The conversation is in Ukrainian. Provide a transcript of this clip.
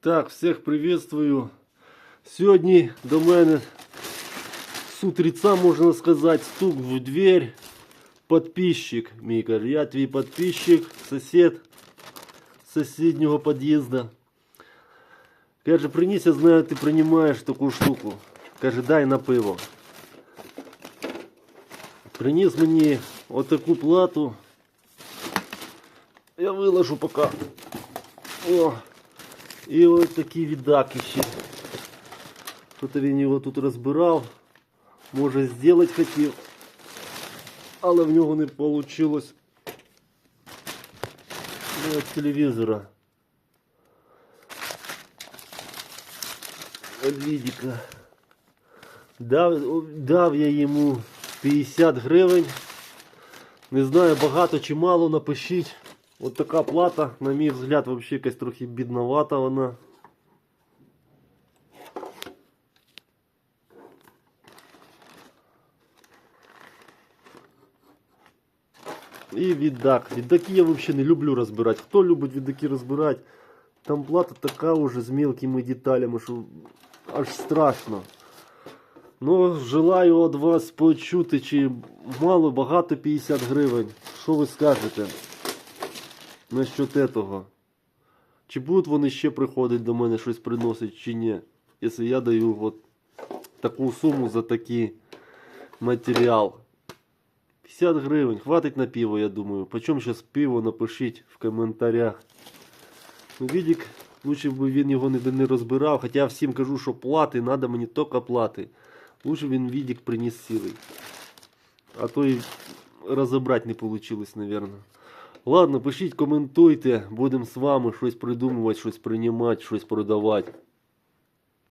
Так, всіх приветствую. Сьогодні до мене з утреца, можна сказати, стук в дверь. Подписчик, мій каже, я твій подписчик, сосед з сусіднього під'їзду. Каже, приніс, я знаю, ти приймаєш таку штуку. Каже, дай на пиво. Приніс мені отаку плату. Я виложу поки. О, І ось такі віддаки ще. Тут він його тут розбирав. Може зробити хотів. Але в нього не вийшло. Ну, от телевізора. Лідіка. Дав, дав я йому 50 гривень. Не знаю, багато чи мало, напишіть. От така плата, на мій взгляд, взагалі якась трохи бідновата вона. І віддак. Віддаки я взагалі не люблю розбирати. Хто любить віддаки розбирати? Там плата така уже з мелкими деталями, що аж страшно. Ну, желаю від вас почути, чи мало, багато 50 гривень. Що ви скажете насчет этого? Чи будуть вони ще приходити до мене щось приносити, чи ні? Якщо я даю от таку суму за такий матеріал. 50 гривень, хватить на пиво, я думаю. Почем сейчас пиво, напишіть в коментарях. Ну, Відік, лучше б він його не, не розбирав, хоча я всім кажу, що плати, треба мені тільки плати. Лучше він відік приніс цілий. А то і розібрати не получилось, наверное. Ладно, пишіть, коментуйте, будемо з вами щось придумувати, щось приймати, щось продавати.